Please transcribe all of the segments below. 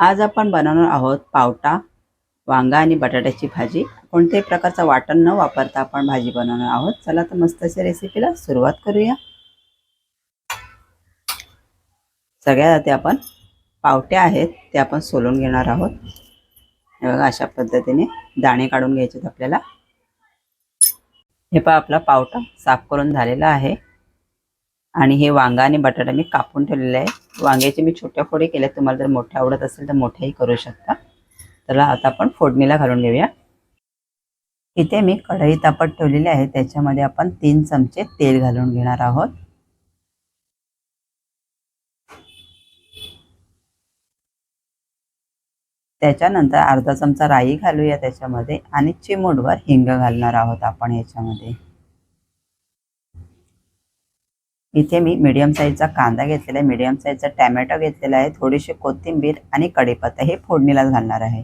आज आपण बनवणार आहोत पावटा वांगा आणि बटाट्याची भाजी. कोणत्याही प्रकारचं वाटण न वापरता आपण भाजी बनवणार आहोत. चला तर मस्त अशा रेसिपीला सुरुवात करूया. सगळ्यात आधी आपण पावट्या आहेत ते आपण सोलून घेणार आहोत. हे बघा अशा पद्धतीने दाणे काढून घ्यायचे आहेत आपल्याला. हे पहा आपला पावटा साफ करून झालेला आहे. आणि हे वांगा आणि बटाटा मी कापून ठेवलेले आहे. वांग्याचे मी छोट्या फोडी केल्या तुम्हाला जर मोठ्या आवडत असेल तर मोठ्याही करू शकता. तर आता आपण फोडणीला घालून घेऊया. इथे मी कढई तापत ठेवलेली आहे. त्याच्यामध्ये आपण तीन चमचे तेल घालून घेणार आहोत. त्याच्यानंतर अर्धा चमचा राई घालूया त्याच्यामध्ये आणि चिमूटभर हिंग घालणार आहोत आपण याच्यामध्ये. इथे मी मीडियम साईजचा कांदा घेतलेला आहे. मीडियम साईजचा टॅमॅटो घेतलेला आहे. थोडीशी कोथिंबीर आणि कढीपत्ता हे फोडणीलाच घालणार आहे.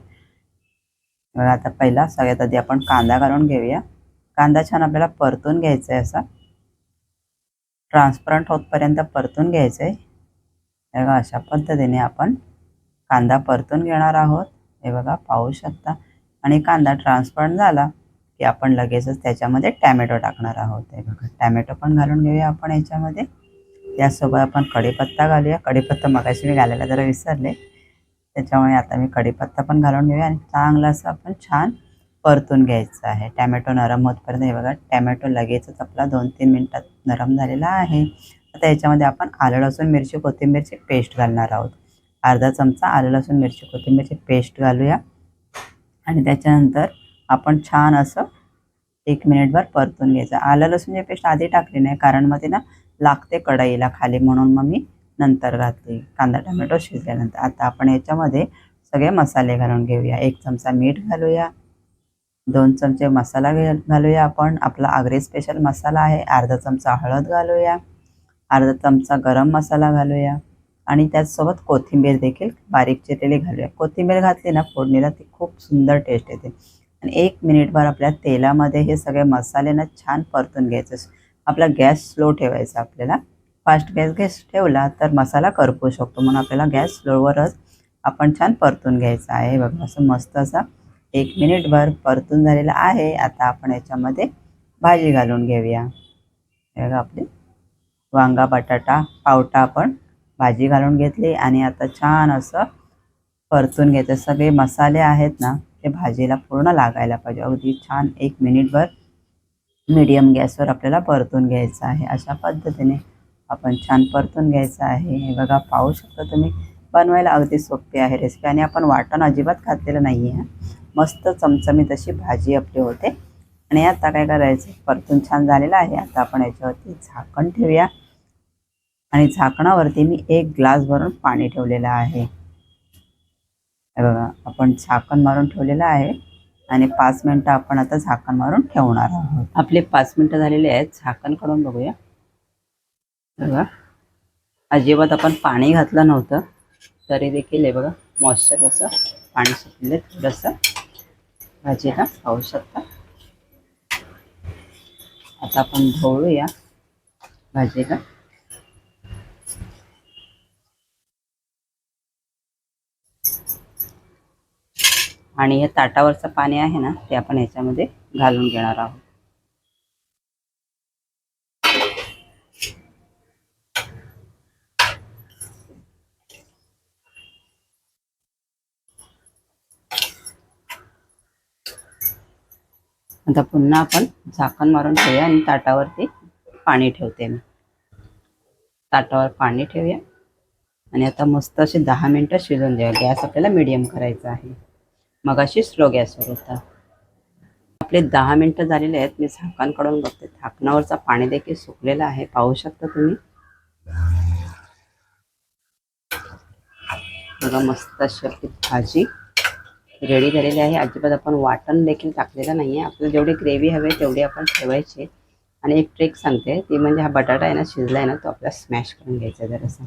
बघा आता पहिला सगळ्यात आधी आपण कांदा घालून घेऊया. कांदा छान आपल्याला परतून घ्यायचा आहे असा. ट्रान्सपरंट होतपर्यंत परतून घ्यायचं आहे. बघा अशा पद्धतीने आपण कांदा परतून घेणार आहोत. हे बघा पाहू शकता. आणि कांदा ट्रान्सपरंट झाला. की आपण लगेचच त्याच्यामध्ये टॅमॅटो टाकणार आहोत. हे बघा टॅमॅटो पण घालून घेऊया आपण याच्यामध्ये. त्यासोबत आपण कढीपत्ता घालूया. कढीपत्ता मगाशी मी घालायला जरा विसरले. त्याच्यामुळे आता मी कढीपत्ता पण घालून घेऊया आणि चांगलं असं आपण छान परतून घ्यायचं आहे. टॅमॅटो नरम होतपर्यंत हे बघा टॅमॅटो लगेचच आपला दोन तीन मिनटात नरम झालेला आहे. आता याच्यामध्ये आपण आलं लसूण मिरची कोथिंबीरची पेस्ट घालणार आहोत. अर्धा चमचा आलं लसूण मिरची कोथिंबीरची पेस्ट घालूया. आणि त्याच्यानंतर आपण छान असं एक मिनिटभर परतून घ्यायचं. आलं लसूणची पेस्ट आधी टाकली नाही कारण मग ते ना लागते कढईला खाली म्हणून मग मी नंतर घातली. कांदा टमॅटो शिजल्यानंतर. आता आपण याच्यामध्ये सगळे मसाले घालून घेऊया. एक चमचा मीठ घालूया. दोन चमचे मसाला घालूया आपण. आपला आगरी स्पेशल मसाला आहे. अर्धा चमचा हळद घालूया. अर्धा चमचा गरम मसाला घालूया. आणि त्याचसोबत कोथिंबीर देखील बारीक चिरलेली घालूया. कोथिंबीर घातली ना फोडणीला ती खूप सुंदर टेस्ट येते. आणि एक मिनिटभर आपल्या तेलामध्ये हे सगळे मसाले ना छान परतून घ्यायचं. आपला गॅस स्लो ठेवायचा आपल्याला. फास्ट गॅस गॅस ठेवला तर मसाला करपू शकतो. म्हणून आपल्याला गॅस स्लोवरच आपण छान परतून घ्यायचं आहे. बघा असं मस्त असा एक मिनिटभर परतून झालेला आहे. आता आपण याच्यामध्ये भाजी घालून घेऊया. बघा आपली वांगा बटाटा पावटा आपण भाजी घालून घेतली आणि आता छान असं परतून घ्यायचं. सगळे मसाले आहेत ना ते भाजीला पूर्ण लागायला पाहिजे. अगदी छान एक मिनिटभर मीडियम गॅसवर आपल्याला परतून घ्यायचं आहे. अशा पद्धतीने आपण छान परतून घ्यायचं आहे. हे बघा पाहू शकता तुम्ही बनवायला अगदी सोपी आहे रेसिपी आणि आपण वाटण अजिबात खातलेलं नाही आहे. मस्त चमचमीत अशी भाजी आपली होते. आणि आता काय करायचं? परतून छान झालेलं आहे. आता आपण याच्यावरती झाकण ठेवूया. आणि झाकणावरती मी एक ग्लास भरून पाणी ठेवलेलं आहे. बघा आपण झाकण मारून ठेवलेलं आहे आणि पाच मिनटं आपण आता झाकण मारून ठेवणार आहोत. आपले पाच मिनटं झालेले आहेत. झाकण काढून बघूया. बघा. अजिबात आपण पाणी घातलं नव्हतं. तरी देखील हे बघा मॉइश्चर असं पाणी सुटले थोडंसं भाजीला पाहू शकता. आता आपण ढवळूया भाजीला आणि हे ताटावरचं पाणी आहे ना ते आपण ह्याच्यामध्ये घालून घेणार आहोत. आता पुन्हा आपण झाकण मारून ठेवूया आणि ताटावरती पाणी ठेवते मी. ताटावर पाणी ठेवूया. आणि आता मस्त असे दहा मिनटं शिजवून द्या गॅस आपल्याला मिडियम करायचा आहे. मग अशी स्लो गॅसवर होता. आपले दहा मिनटं झालेले आहेत. मी झाकण काढून बघते. झाकणावरचा पाणी देखील सुकलेला आहे. पाहू शकता तुम्ही? बघा मस्त अशी भाजी रेडी झालेली आहे. अजिबात आपण वाटण देखील टाकलेलं नाही आहे आपल्याला जेवढी ग्रेव्ही हवी तेवढी आपण ठेवायची. आणि एक ट्रिक सांगते. ती म्हणजे हा बटाटा आहे ना शिजला आहे ना तो आपल्याला स्मॅश करून घ्यायचा जरासा.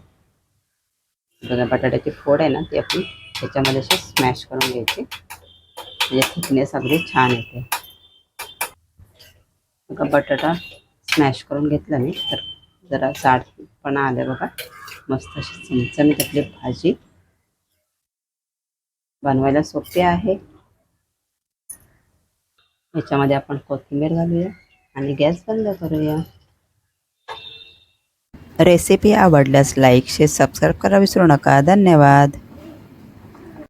बघा बटाट्याची फोड आहे ना ती आपण त्याच्यामध्ये असे स्मॅश करून घ्यायचे. म्हणजे थिकनेस अगदी छान येते. बघा बटाटा स्मॅश करून घेतला मी. तर जरा जाडपणा आलं बघा. मस्त अशी चमचमीत आपली भाजी. बनवायला सोपी आहे. याच्यामध्ये आपण कोथिंबीर घालूया आणि गॅस बंद करूया. रेसिपी आवडल्यास लाईक शेअर सबस्क्राईब करा विसरू नका. धन्यवाद.